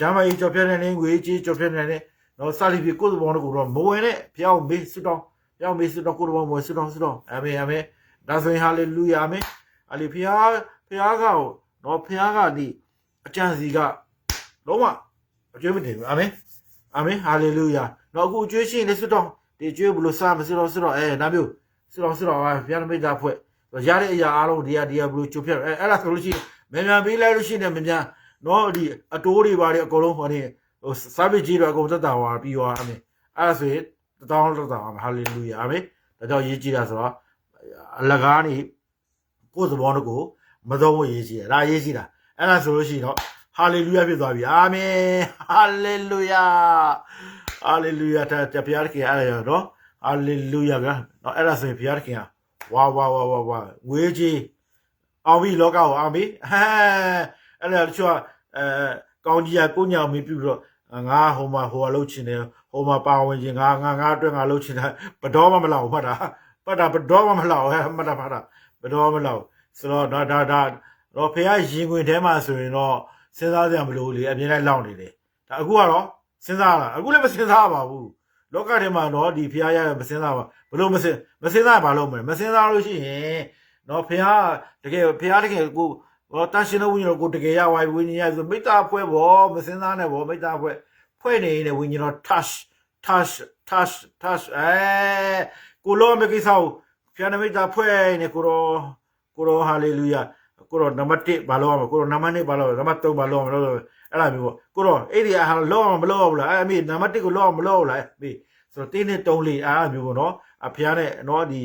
ကျမ်းမာရေးကြော်ဖြတ်နိုင်တယ်ငွေကြီးကြော်ဖြတ်နိုင်တယ်နော်စာလီပြေကိုယ်တော်ကိုတော့မဝင်နဲ့ဖះကိုမေးဆွတောင်းရောက်မေးစတော့ကိုတော်မွေစတော့စတော့အာမင်အာမင်ဒါဆိုရင်ဟာလေလုယာအာမင်အလီဖျားဖျားကတော့ဖျားကဒီအကျံစီကလုံးဝအကျွေးမတင်ဘူးအာမင်အာမင်ဟာလေလုယာတော့အခုကျွေးရှင်လေစတော့ ဒီကျွေးဘလို့စားမစတော့စတော့အဲနာမျိုးစတော့စတော့ဖျားမိတာဖွဲ့ရတဲ့အရာအားလုံးဒီဟာဒီဟာဘလို့ချုပ်ဖြတ်အဲအဲ့ဒါဆိုလို့ရှိရင်မြန်မြန်ပေးလိုက်လို့ရှိရင်မြန်မြန်နော်ဒီအတိုးတွေပါတယ်အကုန်လုံးဟောနေဟိုစားပစ်ကြီးတော့အကုန်သက်တာဟောပြီးသွားအာမင်အဲ့ဒါဆိုရင်တတောင်းလောက်တာဟာလေလုယာအာမင်ဒါကြောင့်ရေးကြည့်တာဆိုတော့အလကားနေကိုယ်သဘောတကိုမတော်ဖို့ရေးကြည့်တာဒါရေးကြည့်တာအဲ့ဒါဆိုလို့ရှိရင်တော့ဟာလေလုယာဖြစ်သွားပြီအာမင်ဟာလေလုယာ ဟာလေလုယာတာဘုရားခင်အဲ့ဒါရောနော်ဟာလေလုယာကနော်အဲ့ဒါဆိုရင်ဘုရားခင်ကဝါဝါဝါဝါဝါဝေးကြီးအောင်ပြီလောကကိုအောင်ပြီဟမ်အဲ့ဒါတချို့ကအဲကောင်းကြီးကကိုညာမင်းပြုပြီးတော့ငါဟိုမှာဟိုကလှုပ်ချင်တယ်ဟိုမှာပါဝင်ချင်ငါငါငါအတွက်ငါလှုပ်ချင်တယ်ဘတော်မှမလောက်မှတ်တာပတ်တာဘတော်မှမလောက်ဟဲ့မှတ်တာမှတ်တာဘတော်မလောက်ဆိုတော့ဒါဒါဒါတော့ဖះရင်ခွင်ထဲမှာဆိုရင်တော့စဉ်းစားစရာမလိုလေအမြင်လိုက်လောက်နေတယ်ဒါအခုကတော့ စဉ်းစားလာအခုလည်းမစဉ်းစားပါဘူးလောကထဲမှာတော့ဒီဖះရမစဉ်းစားပါဘလို့မစဉ်မစဉ်းစားဘာလို့မလဲမစဉ်းစားလို့ရှိရင်တော့ဖះတကယ်ဖះတကယ်ကိုဟောတန်ရှင်တဲ့ဝိညာဉ်ကိုတကယ်ရဝိုင်းဝိညာဉ်ရဆိုမိတ္တာဖွဲ့ဘောမစဉ်းစားနဲ့ဘောမိတ္တာဖွဲ့ဖွဲ့နေနေဝိညာဉ်တော့ touch touch touch touch အဲကိုလောမကိစ္စကိုဖះနမိတ္တာဖွဲ့နေကိုရောကိုရောဟာလေလုယာကိုရောနံပါတ်1ဘာလို့ရမလဲကိုရောနံပါတ်2ဘာလို့နံပါတ်3ဘာလို့ရမလဲ အဲ့ဒါမျိုးပေါ့ကိုရောအဲ့ဒီဟာလောမလောဘူးလားအဲ့အမေနံပါတ်1ကိုလောမလောဘူးလားမေဆိုတော့တင်းနဲ့3လေးအားမျိုးပေါ့နော်အဖះနဲ့နော်ဒီ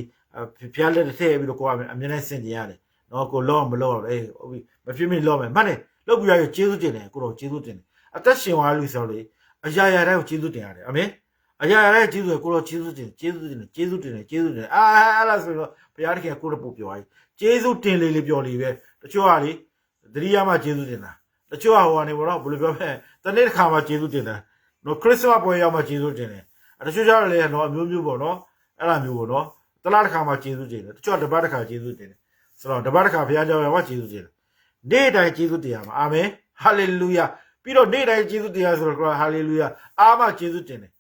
ဖះလက်တစ်ထည့်ပြီးတော့ကိုကအမြင်နဲ့စင်ကြရတယ်နော်ကိုလောမလောအေးဟုတ်ပြီမဖြစ်မိလောမယ်မှတ်တယ်လောက်ပြီးရကျေးဇူးတင်တယ်ကိုရောကျေးဇူးတင်တယ်အသက်ရှင်သွားလို့ဆိုတော့လေအရာရာတိုင်းကိုကျေးဇူးတင်ရတယ်အမေအရာရာတိုင်းကျေးဇူးကိုရောကျေးဇူးတင်ကျေးဇူးတင်ကျေးဇူးတင်ကျေးဇူးတင်အာအဲ့ဒါဆိုတော့ဘုရားတခင်ကိုရပို့ပြောကြီးကျေးဇူးတင်လေလေပြောလေပဲတချို့ကလေတတိယမှာကျေးဇူးတင်တာ တချို့ကဟိုကနေဘောတော့ဘယ်လိုပြောမလဲတနေ့တစ်ခါမှကျေးဇူးတင်တယ်နော်ခရစ်စမတ်ပွဲရောက်မှကျေးဇူးတင်တယ်အတချို့ကြတော့လေနော်အမျိုးမျိုးပေါ့နော်အဲ့လိုမျိုးပေါ့နော်တလားတစ်ခါမှကျေးဇူးတင်တယ်တချို့ကတပတ်တစ်ခါကျေးဇူးတင်တယ်ဆိုတော့တပတ်တစ်ခါဘုရားကြောင့်ရောက်မှကျေးဇူးတင်တယ်နေ့တိုင်းကျေးဇူးတင်ရမှာအာမင်ဟာလေလုယာပြီးတော့နေ့တိုင်းကျေးဇူးတင်ရဆိုတော့ဟာလေလုယာအားမကျေးဇူးတင်တယ်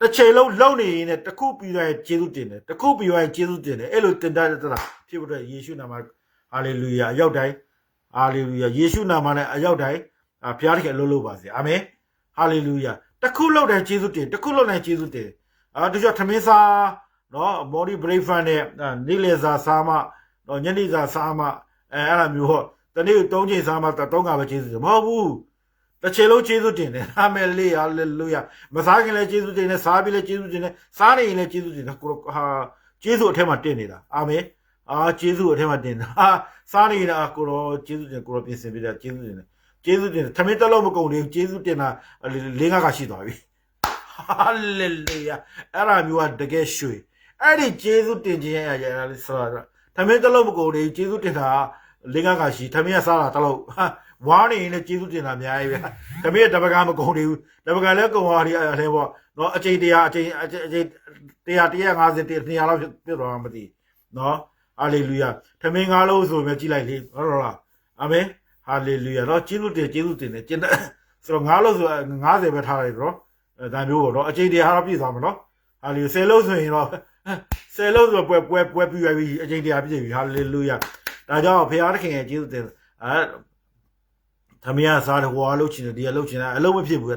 တစ်ချိန်လုံးလုံနေရင်တခုပြီးတော့ကျေးဇူးတင်တယ်တခုပြီးတော့ကျေးဇူးတင်တယ်အဲ့လိုတင်တတ်တာဖြစ်ဖို့အတွက်ယေရှုနာမဟာလေလုယာအရောက်တိုင်း ဟာလေလုယာယေရှုနာမနဲ့အရောက်တိုင်းဘုရားတခင်အလုပ်လုပ်ပါစေအာမင်ဟာလေလုယာတခုလောက်တိုင်းကျေးဇူးတင်တခုလောက်တိုင်းကျေးဇူးတင်အာတချို့ထမင်းစားနော်မော်ဒီဘရိတ်ဖန်နဲ့နေ့လယ်စာစားမှနော်ညနေစာစားမှအဲအဲ့လိုမျိုးဟောတနေ့၃ချိန်စားမှ၃ကပဲကျေးဇူးတင်မဟုတ်ဘူးတစ်ချိန်လုံးကျေးဇူးတင်တယ်အာမင်လေဟာလေလုယာမစားခင်လည်းကျေးဇူးတင်တယ်စားပြီးလည်းကျေးဇူးတင်တယ်စားနေရင်လည်းကျေးဇူးတင်တယ်ကိုဟာကျေးဇူးအထက်မှာတင်နေတာအာမင် အာကျေးဇူးအထက်မှာတင်တာဟာစားနေရင်ကိုရောကျေးဇူးတင်ကိုရောပြင်ဆင်ပြီးတာကျေးဇူးတင်တယ်ကျေးဇူးတင်တယ်ထမင်းတက်လို့မကုန်သေးဘူးကျေးဇူးတင်တာလေးငါးကရှိသွားပြီဟာလေလုယာအဲ့ဒါမျိုးကတကယ်ရွှေအဲ့ဒီကျေးဇူးတင်ခြင်းရရလဲဆိုတော့ထမင်းတက်လို့မကုန်သေးဘူးကျေးဇူးတင်တာလေးငါးကရှိထမင်းကစားတာတက်လို့ဟာဝါနေရင်လည်းကျေးဇူးတင်တာအများကြီးပဲ။တမီးတပကမကုန်သေးဘူး။တပကလည်းကုန်သွားတယ်အဲ့ပေါ့။နော်အချိန်တရာအချိန်အချိန်တရား150 200လောက်ပြည့်သွားမှမသိ။နော် ဟာလေလုယာ။ထမင်းငါးလုံးဆိုပေမဲ့ကြည်လိုက်လေ။ဟုတ်လား။အာမင်။ဟာလေလုယာ။နော်ကျေးဇူးတင်ကျေးဇူးတင်တယ်ကျင်တဲ့ဆိုတော့ငါးလုံးဆို90ပဲထားလိုက်တော့အဲဒါမျိုးပေါ့နော်အချိန်တရာတော့ပြည့်သွားမှာနော်။ဟာလေ10လုံးဆိုရင်တော့10လုံးဆိုပွဲပွဲပွဲပြည့်ပြီအချိန်တရာပြည့်ပြီဟာလေလုယာ။ဒါကြောင့်ဖခင်သခင်ရဲ့ကျေးဇူးတင်အဲသမီးကစားတယ်ဟိုအလုပ်ချင်တယ်ဒီအလုပ်ချင်တယ်အလုပ်မဖြစ်ဘူးကွာ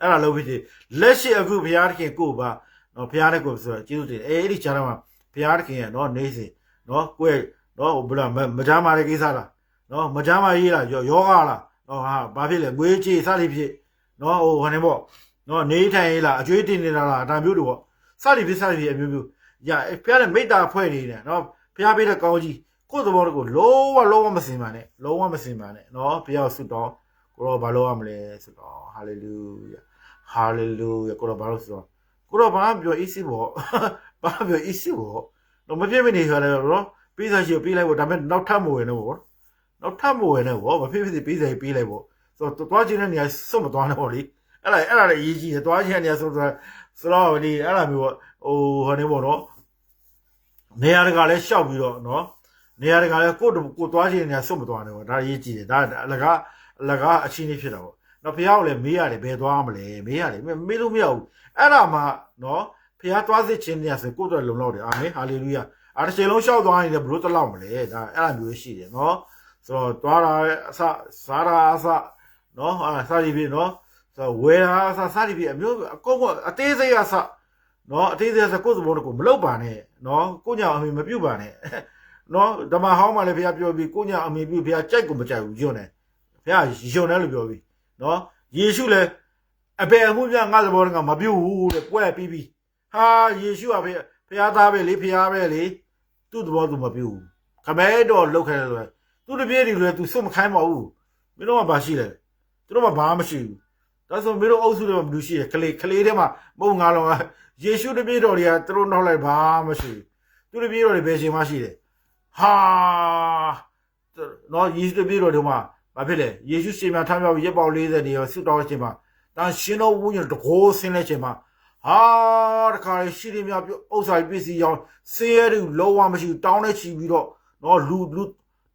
အဲ့ဒါလုပ်ဖြစ်တယ်လက်ရှိအခုဘုရားသခင်ကိုပါနော်ဘုရားတဲ့ကိုဆိုတော့ကျေးဇူးတင်အဲ့ဒီခြားတော့မှာဘုရားသခင်ရဲ့နော်နေစဉ် နော်ကိုယ့်ရဲ့နော်ဘယ်လိုမကြမ်းမာတဲ့ကိစ္စလားနော်မကြမ်းမာရေးလားယောဂလားနော်ဟာဘာဖြစ်လဲငွေချေစသည်ဖြစ်နော်ဟိုဟိုနေပေါ့နော်နေထိုင်ရေးလားအကျွေးတင်နေတာလားအတံမျိုးတို့ပေါ့စသည်ဖြစ်စသည်ဖြစ်အမျိုးမျိုးရဖះလည်းမေတ္တာဖွဲ့နေတယ်နော်ဖះပေးတဲ့ကောင်းကြီးကိုယ်သဘောတကူလုံးဝလုံးဝမစင်ပါနဲ့လုံးဝမစင်ပါနဲ့နော်ဖះဆုတောင်းကိုတော့ဘာလုပ်ရမလဲဆိုတော့ဟာလေလုယာဟာလေလုယာကိုတော့ဘာလို့ဆိုတော့ကိုတော့ဘာပြောအစ်စီပေါ့ဘာပြောအစ်စီပေါ့ တော့မပြည့်မနေခါလဲတော့ပေးစားရှိပေးလိုက်ပေါ့ဒါပေမဲ့နောက်ထပ်မဝင်တော့ပေါ့နောက်ထပ်မဝင်တော့ပေါ့မဖြစ်ဖြစ်ပေးစားပေးလိုက်ပေါ့ဆိုတော့တွားခြင်းတဲ့နေရာစွတ်မသွားနဲ့ပေါ့လေအဲ့ဒါအဲ့ဒါလည်းအရေးကြီးတယ်တွားခြင်းတဲ့နေရာဆိုတော့ဆိုတော့ဒီအဲ့ဒါမျိုးပေါ့ဟိုဟိုနေပေါ့နော်နေရာတကာလည်းရှောက်ပြီးတော့နော်နေရာတကာလည်းကိုယ့်ကိုသွားချင်နေရစွတ်မသွားနဲ့ပေါ့ဒါရေးကြည့်တယ်ဒါအလကားအလကားအချင်းလေးဖြစ်တာပေါ့နော်ဖះကိုလည်းမေးရတယ်ဘယ်သွားမလဲမေးရတယ်မေးလို့မရဘူးအဲ့ဒါမှနော် ဖះသွားစစ်ခြင်းနေရဆိုကိုယ့်အတွက်လုံလောက်တယ်အာမင်ဟာလေလုယာအားတစ်ချိန်လုံးရှောက်သွားနေတယ်ဘလို့တလောက်မလဲဒါအဲ့လိုမျိုးရှိတယ်နော်ဆိုတော့သွားတာအစစားတာအစနော်အာစားရပြီနော်ဆိုတော့ဝယ်တာအစစားရပြီအမျိုးအကုန်အသေးစိတ်အစနော်အသေးစိတ်အစကိုယ့်စဘောတကူမလောက်ပါနဲ့နော်ကိုညာအမေမပြုတ်ပါနဲ့နော်ဓမ္မဟောင်းမှလည်းဘုရားပြောပြီးကိုညာအမေပြုဘုရားကြိုက်ကိုမကြိုက်ဘူးယွန်းတယ်ဘုရားယွန်းတယ်လို့ပြောပြီးနော်ယေရှုလည်းအဘယ်အမှုပြငါသဘောကမပြုတ်ဘူးတဲ့ပွဲပြီးပြီး ဟာယေရှုကဘုရားသားပဲလေဘုရားပဲလေသူ့သဘောသူမပြုတ်ဘူးခမဲတော်လောက်ခဲတယ်လို့သူသူတပည့်တွေလည်းသူစွတ်မခိုင်းပါဘူးမင်းတို့ကဘာရှိလဲသူတို့ကဘာမှမရှိဘူးဒါဆိုမင်းတို့အုပ်စုတွေမှာဘယ်လိုရှိလဲကလေးကလေးတွေမှာမဟုတ်ငါလုံးကယေရှုတပည့်တော်တွေကသူတို့နောက်လိုက်ဘာမှမရှိဘူးသူတပည့်တော်တွေဘယ်ချိန်မှရှိတယ်ဟာနော်ယေရှုတပည့်တော်တွေမှာဘာဖြစ်လဲယေရှုရှင်များထမ်းမြောက်ရက်ပေါက်40နေရောဆွတောင်းချိန်မှာတန်ရှင်တော်ဝိညာဉ်တကိုးဆင်းလဲချိန်မှာ ဟာတခါလေရှိတယ်များပြုဥစ္စာပစ္စည်းရောင်းဆင်းရဲတွေလုံးဝမရှိဘူးတောင်းနဲ့ချီပြီးတော့နော်လူလူ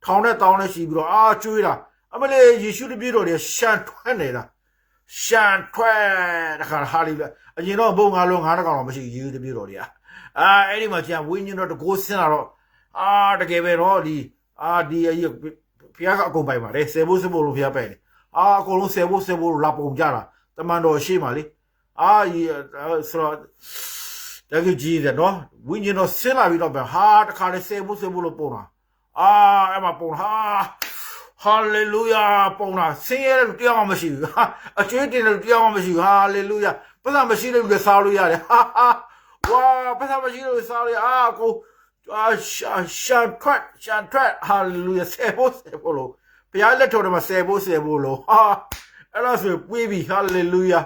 ထောင်နဲ့တောင်းနဲ့ချီပြီးတော့အာကျွေးတာအမလေးယေရှုတပည့်တော်တွေရှန်ထွက်နေတာရှန်ထွက်တခါဟာလီလာအရင်တော့ဘုံငါလုံးငါးတကောင်တော့မရှိယေရှုတပည့်တော်တွေကအာအဲ့ဒီမှာကျန်ဝိညာဉ်တော်တကိုးဆင်းလာတော့အာတကယ်ပဲတော့ဒီအာဒီအကြီးဖျားကအကုန်ပိုင်ပါတယ်ဆယ်ဖို့ဆယ်ဖို့လို့ဖျားပိုင်တယ်အာအကုန်လုံးဆယ်ဖို့ဆယ်ဖို့လို့လာပုံကြတာတမန်တော်ရှိမှလေ အာဒီဆိုတော့တကယ်ကြီးတယ်နော်ဝိညာဉ်တော်ဆင်းလာပြီးတော့ပဲဟာတခါလေဆယ်ဖို့ဆယ်ဖို့လို့ပုံတာအာအဲ့မှာပုံဟာဟာလေလုယာပုံတာဆင်းရဲတဲ့တရားမှမရှိဘူးဟာအကျွေးတင်တဲ့တရားမှမရှိဘူးဟာလေလုယာပတ်သက်မရှိတဲ့လူတွေစားလို့ရတယ်ဟာဟာဝါပတ်သက်မရှိတဲ့လူစားလို့ရအာကိုအာရှာရှာထွက်ရှာထွက်ဟာလေလုယာဆယ်ဖို့ဆယ်ဖို့လို့ဘုရားလက်တော်ထဲမှာဆယ်ဖို့ဆယ်ဖို့လို့ဟာအဲ့ဒါဆိုပြေးပြီဟာလေလုယာ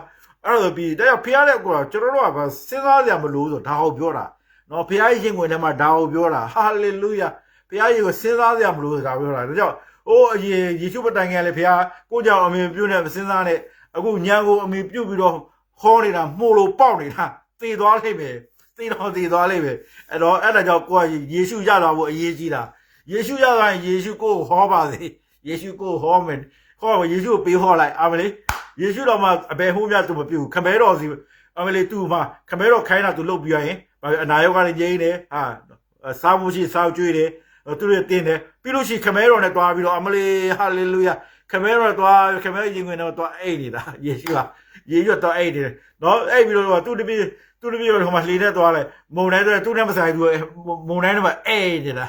အဲ့ဒါပြီးတဲ့ဖရားတဲ့ကောကျွန်တော်တို့ကစဉ်းစားကြမလို့ဆိုဒါဟုတ်ပြောတာနော်ဖရားရဲ့ရင်ဝင်ထဲမှာဒါဟုတ်ပြောတာဟာလေလုယာဖရားရဲ့ကိုစဉ်းစားကြမလို့ဒါပြောတာဒါကြောင့်အိုးအရင်ယေရှုပတိုင်ကလည်းဖရားကိုကြောင့်အမြင်ပြုတ်နေမစဉ်းစားနဲ့အခုညံကိုအမြင်ပြုတ်ပြီးတော့ဟောနေတာမှုလို့ပေါက်နေတာသေသွားလိမ့်မယ်သေတော့သေသွားလိမ့်မယ်အဲ့တော့အဲ့ဒါကြောင့်ကိုကယေရှုရသွားဖို့အရေးကြီးတာယေရှုရသွားရင်ယေရှုကိုဟောပါစေယေရှုကိုဟောမယ်ဟောယေရှုကိုပေးဟောလိုက်အာမလေး ယေရှုတော်မှာအဘယ်ဟိုးမြတ်သူမပြုခမဲတော်စီအမလေးသူ့မှာခမဲတော်ခိုင်းတာသူလုပ်ပြရရင်အနာရောဂါတွေငြိမ်းတယ်ဟာစားမှုရှိစားကြွေးတယ်သူတွေတင်းတယ်ပြီးလို့ရှိခမဲတော်နဲ့တွားပြီးတော့အမလေးဟာလေလုယာခမဲတော်တွားခမဲရင်ခွင်တော်တွားအိတ်နေတာယေရှုဟာယေရှုတော့အိတ်တယ်နော်အိတ်ပြီးတော့သူတပည့်သူတပည့်တော်ဟိုမှာလှေနဲ့တွားလိုက်မုံတိုင်းတော့သူနဲ့မဆိုင်သူမုံတိုင်းတော့အိတ်နေတာ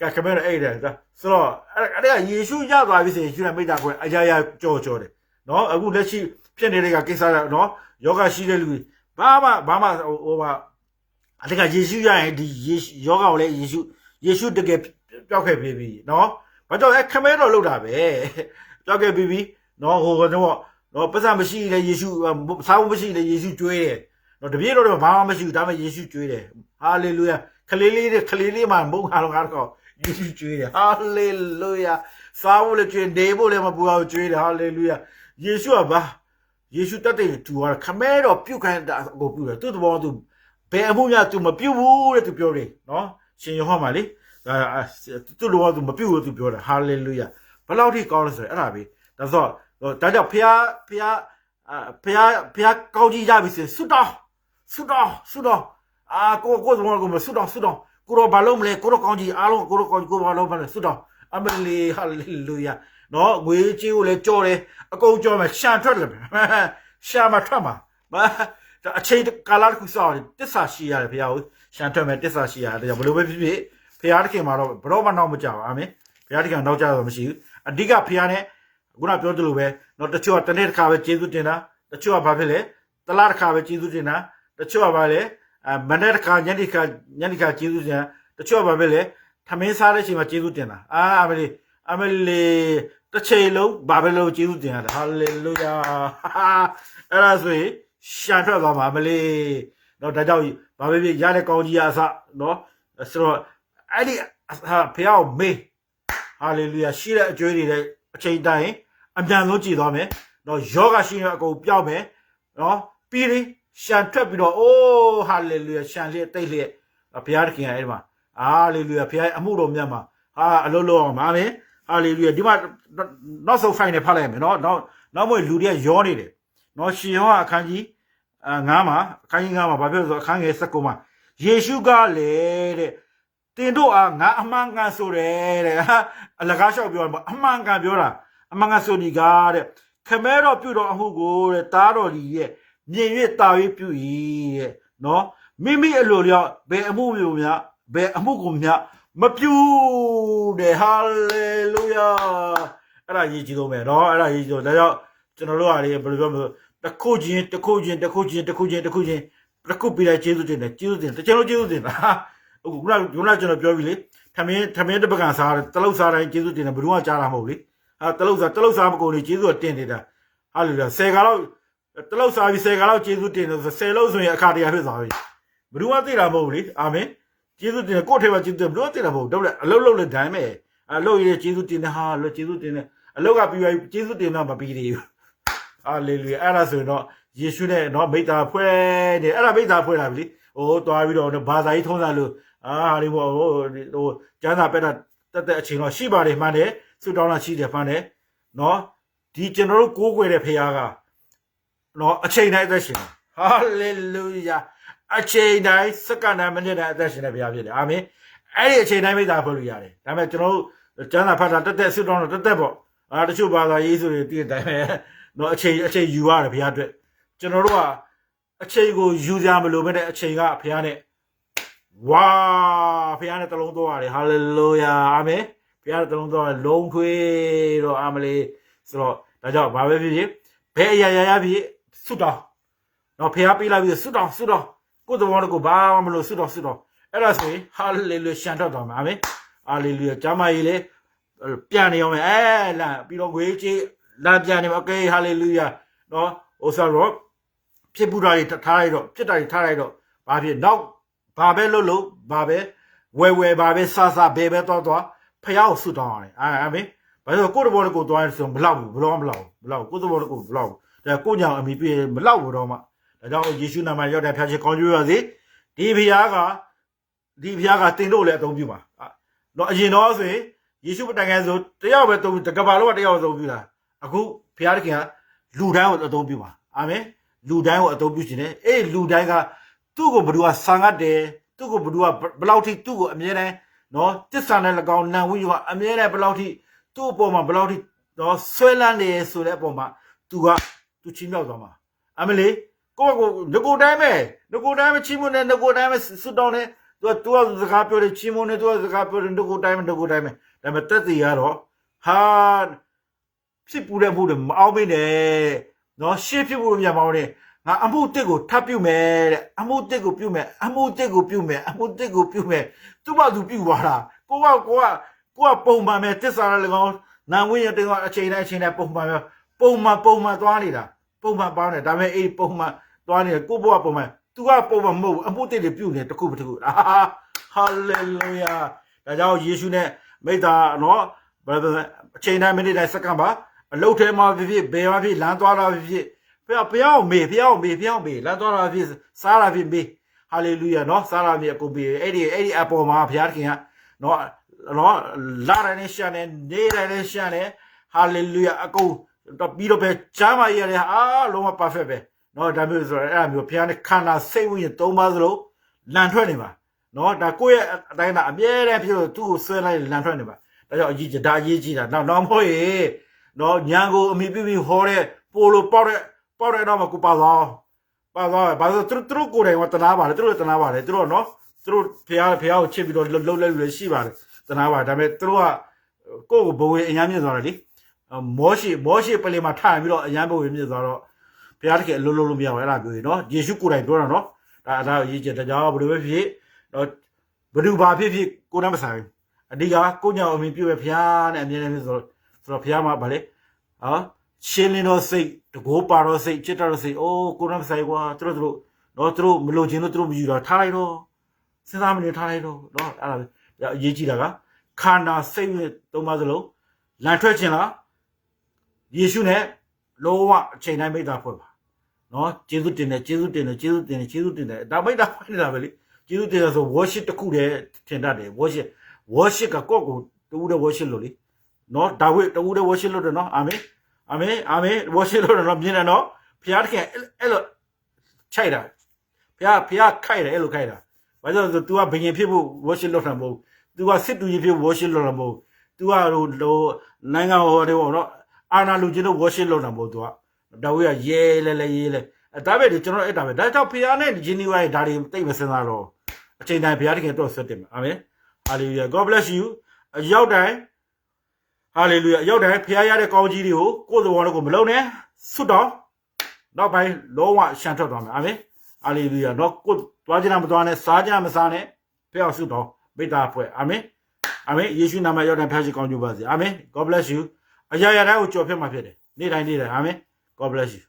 ကခမဲတော်အိတ်တယ်ဆိုတော့အဲ့ဒါယေရှုရသွားပြီဆိုရင်ယေရှုနဲ့မိသားခွဲအရာရာကြော်ကြော်တယ် နော်အခုလက်ရှိဖြစ်နေတဲ့ကကိစ္စကနော်ယောဂရှိတဲ့လူဘာမှဘာမှဟိုဟာအတကယေရှုရရင်ဒီယေရှုယောဂကိုလည်းယေရှုယေရှုတကယ်ပျောက်ခဲ့ပြီပြီနော်ဘာကြောင့်အဲခမဲတော်လောက်တာပဲပျောက်ခဲ့ပြီပြီနော်ဟိုကတော့နော်ပတ်စံမရှိလေယေရှုစားဖို့မရှိလေယေရှုကျွေးတယ်နော်တပည့်တော်တော့ဘာမှမရှိဘူးဒါပေမဲ့ယေရှုကျွေးတယ်ဟာလေလုယာခလေးလေးခလေးလေးမှာမုန်းခါတော့ကားတော့ယေရှုကျွေးတယ်ဟာလေလုယာစားဖို့လည်းကျွေးနေဖို့လည်းမပူအောင်ကျွေးတယ်ဟာလေလုယာ ယေရှုကဘာယေရှုတက်တဲ့သူကခမဲတော်ပြုတ်ခိုင်းတာကိုပြုတယ်သူ့တဘောသူဘယ်အမှုများသူမပြုတ်ဘူးတဲ့သူပြောတယ်နော်ရှင်ယောဟန်မှာလေသူ့လောကသူမပြုတ်ဘူးသူပြောတယ်ဟာလေလုယာဘယ်လောက်ထိကောင်းလဲဆိုရင်အဲ့ဒါပဲဒါဆိုဒါကြောင့်ဖះဖះဖះဖះကောင်းကြီးရပြီဆိုဆုတောင်းဆုတောင်းဆုတောင်းအာကိုကိုတော့ကိုမဆုတောင်းဆုတောင်းကိုတော့ဘာလို့မလဲကိုတော့ကောင်းကြီးအားလုံးကိုတော့ကောင်းကြီးကိုဘာလို့မလဲဆုတောင်းအမလီဟာလေလုယာ နော်ငွေကြီးကိုလည်းကြော်တယ်အကုန်ကြော်မယ်ရှာထွက်တယ်ရှာမထွက်မှာအချိန်ကာလတစ်ခုစောင့်တစ္ဆာရှိရတယ်ဘုရားကိုရှာထွက်မယ်တစ္ဆာရှိရတယ်ဘယ်လိုပဲဖြစ်ဖြစ်ဖရားတခင်မှာတော့ဘရောမနောက်မကြပါအာမင်ဖရားတခင်နောက်ကြတော့မရှိဘူးအဓိကဖရားနဲ့ခုနပြောသလိုပဲတော့တချို့ကတနေ့တစ်ခါပဲကျေးဇူးတင်တာတချို့ကဘာဖြစ်လဲတလားတစ်ခါပဲကျေးဇူးတင်တာတချို့ကဘာလဲအမနေ့တစ်ခါညနေခါညနေခါကျေးဇူးတင်တာတချို့ကဘာဖြစ်လဲထမင်းစားတဲ့အချိန်မှာကျေးဇူးတင်တာအာအမလေးအမလေး တစ်ချိန်လုံးဘာပဲလို့ကျေးဇူးတင်ရတာဟာလေလုယာအဲ့ဒါဆိုရင်ရှာထွက်သွားမှာမလေးတော့ဒါကြောင့်ဘာပဲဖြစ်ရတဲ့ကောင်းကြီးအစနော်ဆိုတော့အဲ့ဒီဟာဖះကိုမေးဟာလေလုယာရှိတဲ့အကျွေးတွေတဲ့အချိန်တိုင်းအမြန်ဆုံးကြည်သွားမယ်နော်ယောဂရှိနေအကုန်ပျောက်မယ်နော်ပြီးရင်ရှန်ထွက်ပြီးတော့အိုးဟာလေလုယာရှန်လျက်တိတ်လျက်ဘုရားသခင်ကအဲ့ဒီမှာဟာလေလုယာဘုရားအမှုတော်မြတ်မှာဟာအလုံးလုံးအောင်ပါမယ် ဟာလေလုယာဒီမှာနောက်ဆုံး final ဖတ်လိုက်မယ်နော်နောက်နောက်မွေလူတွေကရောနေတယ်နော်ရှင်ယောအခန်းကြီးအာငါးမှာအခန်းကြီးငါးမှာဘာဖြစ်လို့ဆိုအခန်းငယ်၁၉မှာယေရှုကလည်းတဲ့တင်တို့အားငါအမှန်ကန်ဆိုတယ်တဲ့အလကားလျှောက်ပြောတယ်အမှန်ကန်ပြောတာအမှန်ကန်ဆိုဒီကားတဲ့ခမဲတော်ပြုတော်အမှုကိုတဲ့တားတော်ကြီးရဲ့မြင်၍တာ၍ပြု၏တဲ့နော်မိမိအလိုလျောက်ဘယ်အမှုမျိုးများဘယ်အမှုကိုများ မပြုတဲ့ဟာလေလုယာအဲ့ဒါရေးကြည့်တော့မယ်နော်အဲ့ဒါရေးကြည့်တော့ဒါကြောင့်ကျွန်တော်တို့ကလေဘယ်လိုပြောမလဲတစ်ခုချင်းတစ်ခုချင်းတစ်ခုချင်းတစ်ခုချင်းတစ်ခုချင်းတစ်ခုပြလိုက်ကျေးဇူးတင်တယ်ကျေးဇူးတင်တယ်တကယ်လို့ကျေးဇူးတင်တာအခုခုနကခုနကျွန်တော်ပြောပြီလေဖထမင်းထမင်းတစ်ပကံစားတယ်တလုတ်စားတိုင်းကျေးဇူးတင်တယ်ဘယ်သူမှကြားတာမဟုတ်လေဟာတလုတ်စားတလုတ်စားမကုန်လေကျေးဇူးကတင်နေတာဟာလူလား10ခါလောက်တလုတ်စားပြီး10ခါလောက်ကျေးဇူးတင်တယ်ဆို10လုံးဆိုရင်အခါတရာဖြစ်သွားပြီဘယ်သူမှသိတာမဟုတ်လေအာမင် ကျေးဇူးတင်တယ်ကိုယ့်ထဲမှာကျေးဇူးတင်ဘယ်သူမှသိတာမဟုတ်တော့လေအလုတ်လုတ်လေဒိုင်းမဲ့အလုတ်ရကျေးဇူးတင်တယ်ဟာလို့ကျေးဇူးတင်တယ်အလုတ်ကပြီးသွားပြီကျေးဇူးတင်တော့မပြီးသေးဘူးဟာလေလုယာအဲ့ဒါဆိုရင်တော့ယေရှုနဲ့တော့မိတ္တာဖွဲ့တယ်အဲ့ဒါမိတ္တာဖွဲ့တာပြီလေဟိုသွားပြီးတော့ဘာသာရေးထုံးစားလို့အာဟာဒီဘောဟိုဟိုကျန်းစာပက်တာတက်တဲ့အချိန်တော့ရှိပါတယ်မှန်တယ်ဆုတောင်းတာရှိတယ်မှန်တယ်နော်ဒီကျွန်တော်တို့ကိုးကွယ်တဲ့ဖခင်ကနော်အချိန်တိုင်းအသက်ရှင်ဟာလေလုယာ အချိန်တိုင်းစက္ကန့်တိုင်းမိနစ်တိုင်းအသက်ရှင်တဲ့ဖခင်ဖြစ်တယ်အာမင်အဲ့ဒီအချိန်တိုင်းမိသားဖွဲ့လို့ရတယ်ဒါပေမဲ့ကျွန်တော်တို့ကျန်းစာဖတ်တာတက်တက်ဆုတောင်းတာတက်တက်ပေါ့အာတချို့ဘာသာရေးဆိုရင်တည်တဲ့အတိုင်းပဲနော်အချိန်အချိန်ယူရတယ်ဖခင်အတွက်ကျွန်တော်တို့ကအချိန်ကိုယူကြမလို့မဲ့တဲ့အချိန်ကဖခင်နဲ့ဝါဖခင်နဲ့တလုံးသွားရတယ်ဟာလေလုယာအာမင်ဖခင်နဲ့တလုံးသွားတယ်လုံးထွေးတော့အာမလေးဆိုတော့ဒါကြောင့်ဘာပဲဖြစ်ဖြစ်ဘယ်အရာရာရဖြစ်ဆုတောင်းတော့ဖခင်ပေးလိုက်ပြီးဆုတောင်းဆုတောင်း ကိုယ်တော်ကိုဘာမှမလို့ဆုတောင်းဆုတောင်းအဲ့ဒါဆိုရင်ဟာလေလုယာရှန်တော့တော်မှာအာမင်ဟာလေလုယာကျမ်းမာရေးလေပြန်နေအောင်မယ်အဲလာပြီးတော့ငွေကြီးလာပြန်နေမှာโอเคဟာလေလုယာနော်ဟိုဆိုတော့ဖြစ်ပူတာတွေထားလိုက်တော့ဖြစ်တာတွေထားလိုက်တော့ဘာဖြစ်နောက် ဘာပဲလို့လို့ဘာပဲဝဲဝဲဘာပဲဆဆဘဲပဲတော့တော့ဖះကိုဆွတ်တောင်းရတယ်အာအမေဘာလို့ကိုယ့်တဘောကိုသွားရဆိုမလောက်ဘူးဘလို့မလောက်ဘူးမလောက်ကိုယ့်တဘောကိုမလောက်ဘူးဒါကိုညောင်အမိပြေမလောက်ဘူးတော့မှ ဒါကြောင့်ယေရှုနာမရောက်တဲ့ဖះချင်းကောင်းကျိုးရစေဒီဖះကဒီဖះကတင်တို့လည်းအသုံးပြုပါတော့အရင်တော့ဆိုရင်ယေရှုပတိုင်ငယ်ဆိုတယောက်ပဲသုံးတကဘာလုံးကတယောက်အသုံးပြုတာအခုဖះတခင်ကလူတိုင်းကိုအသုံးပြုပါအာမင်လူတိုင်းကိုအသုံးပြုခြင်းနဲ့အေးလူတိုင်းကသူ့ကိုဘယ်သူကဆန်ငတ်တယ်သူ့ကိုဘယ်သူကဘယ်လောက်ထိသူ့ကိုအမြဲတမ်းနော်တစ္ဆာနဲ့၎င်းနံဝိယကအမြဲတမ်းဘယ်လောက်ထိသူ့အပေါ်မှာဘယ်လောက်ထိနော်ဆွဲလန်းနေဆိုတဲ့အပေါ်မှာသူကသူချင်းမြောက်သွားမှာအမလေး ကိုယ့်ကိုငကိုတိုင်းပဲငကိုတိုင်းပဲချင်းမနဲ့ငကိုတိုင်းပဲစွတ်တောင်းနေသူကသူကစကားပြောတယ်ချင်းမနဲ့သူကစကားပြောတယ်ငကိုတိုင်းပဲငကိုတိုင်းပဲဒါပေမဲ့တက်စီကတော့ဟာဖြစ်ပူတဲ့မှုတွေမအောင်မင်းနဲ့နော်ရှေ့ဖြစ်ဖို့မြတ်မောင်းတယ်ငါအမှုတစ်ကိုထပ်ပြုတ်မယ်တဲ့အမှုတစ်ကိုပြုတ်မယ်အမှုတစ်ကိုပြုတ်မယ်အမှုတစ်ကိုပြုတ်မယ်သူ့ဘာသူပြုတ်သွားတာကိုကကိုကကိုကပုံမှန်ပဲတစ္ဆာလည်းကောင်းနာဝင်းရတင်ကအချိန်တိုင်းအချိန်တိုင်းပုံမှန်ပဲပုံမှန်ပုံမှန်သွားနေတာပုံမှန်ပေါင်းတယ်ဒါပေမဲ့အေးပုံမှန် သွားနေကိုဘဝပုံမှန် तू ကပုံမှန်မဟုတ်ဘူးအမှုတစ်တွေပြုတ်နေတခုပတခုဟာလေလုယာဒါကြောင့်ယေရှုနဲ့မိသားနော်ဘယ်အချိန်တိုင်းမိနစ်တိုင်းစက္ကန့်ပါအလုတ်ထဲမှာဖြစ်ဖြစ်ဘယ်မှာဖြစ်လမ်းသွားတာဖြစ်ဖြစ်ဖျောက်ဖျောက်မေဖျောက်မေဖျောက်မေလမ်းသွားတာဖြစ်စားတာဖြစ်မေဟာလေလုယာနော်စားတာဖြစ်အကုန်ပြီအဲ့ဒီအဲ့ဒီအပေါ်မှာဘုရားခင်ကနော်နော်လာရနေရှာနေနေရနေရှာနေဟာလေလုယာအကုန်ပြီးတော့ပဲကြားမရရတဲ့အာလုံးဝ perfect ပဲ နော်ဒါမျိုးဆိုရင်အဲ့ဒါမျိုးဘုရားနဲ့ခန္ဓာစိတ်ဝိညာဉ်သုံးပါးစလုံးလန်ထွက်နေပါနော်ဒါကိုယ့်ရဲ့အတိုင်းသာအမြဲတမ်းဖြစ်လို့သူ့ကိုဆွဲလိုက်လန်ထွက်နေပါဒါကြောင့်အကြီးကြဒါအရေးကြီးတာနောက်နောက်မဟုတ်ရေနော်ညာကိုအမိပြပြီးဟောတဲ့ပိုလိုပေါက်တဲ့ပေါက်တဲ့တော့မကူပါသွားပါသွားပါဘာလို့သူသူကိုယ်တိုင်ကတနာပါလေသူတို့တနာပါလေသူတို့နော်သူတို့ဖះဖះကိုချစ်ပြီးတော့လှုပ်လှုပ်လည်းရှိပါတယ်တနာပါဒါပေမဲ့သူတို့ကကိုယ့်ကိုဘဝအញ្ញမ်းမြင့်သွားတယ်လေမောရှိမောရှိပလင်မှာထားပြီးတော့အញ្ញမ်းဘဝမြင့်သွားတော့ ဖះတကယ်လှုပ်လှုပ်လို့မရဘူးအဲ့ဒါပြောရင်နော်ယေရှုကိုယ်တိုင်ပြောတာနော်ဒါအဲ့ဒါရေးချက်တကြောင်ဘယ်လိုပဲဖြစ်နော်ဘယ်သူဘာဖြစ်ဖြစ်ကိုယ်နဲ့မဆိုင်အဓိကကိုညောင်အမင်းပြည့်ပဲဖះနဲ့အမြဲတမ်းဆိုတော့ဆိုတော့ဖះမှာဗာလေဟာရှင်းလင်းတော့စိတ်တကိုးပါတော့စိတ်ချစ်တော့စိတ်အိုးကိုရမဆိုင်ကွာသူတို့သူတို့တော့သူတို့မလို့ခြင်းလို့သူတို့မယူတာထားလိုက်တော့စဉ်းစားမနေထားလိုက်တော့တော့အဲ့ဒါအရေးကြီးတာကခန္ဓာစိတ်နဲ့သုံးပါးစလုံးလန်ထွက်ခြင်းလားယေရှုနဲ့လုံးဝအချိန်တိုင်းမိသားဖွဲ့ပါ နော်ကျေးဇူးတင်တယ်ကျေးဇူးတင်တယ်ကျေးဇူးတင်တယ်ကျေးဇူးတင်တယ်ဒါမိသားဖွဲ့နေတာပဲလေကျေးဇူးတင်တယ်ဆို worship တစ်ခုတည်းထင်တတ်တယ် worship worship ကကိုယ့်ကိုတူတဲ့ worship လို့လေနော်ဒါဝိတူတဲ့ worship လို့တယ်နော်အာမင်အာမင်အာမင်ဝရှိလို့တော့မြင်တယ်နော်ဖျားတခင်အဲ့လိုခြိုက်တာဖျားဖျားခိုက်တယ်အဲ့လိုခိုက်တာဘာလို့လဲဆို तू ကဘယင်ဖြစ်ဖို့ဝရှိလို့တာမဟုတ် तू ကစစ်တူကြီးဖြစ်ဝရှိလို့တာမဟုတ် तू ကဟိုဟိုနိုင်ငံဟိုတဲ့ပေါ့နော်အာနာလူချင်းတို့ဝရှိလို့တာမဟုတ် तू က ဒါဝိကရဲလဲလဲရဲလဲအဲဒါပဲဒီကျွန်တော်အဲ့ဒါပဲဒါကြောင့်ဖျားနဲ့ဂျင်းနီဝိုင်းဒါတွေတိတ်မစင်စားတော့အချိန်တိုင်းဖျားတခင်တော့ဆက်တင်ပါအာမင် hallelujah god bless you အရောက်တိုင်းဟာလေလုယာရောက်တယ်ဖခင်ရတဲ့ကောင်းကြီးတွေကိုကိုယ်တော်တော်ကိုမလုံးနဲ့ဆွတ်တော့နောက်ပိုင်းလုံးဝရှန်ထွက်သွားမယ်အာမင်ဟာလေလုယာတော့ကိုယ်သွားခြင်းမသွားနဲ့စားခြင်းမစားနဲ့ဖခင်ဆွတ်တော့မိသားဖွဲ့အာမင်အာမင်ယေရှုနာမရောက်တဲ့ဖခင်ကောင်းချီးပါစေအာမင် God bless you အရာရာတိုင်းကိုကြော်ဖြတ်မှာဖြစ်တယ်နေ့တိုင်းနေ့တိုင်းအာမင် God bless you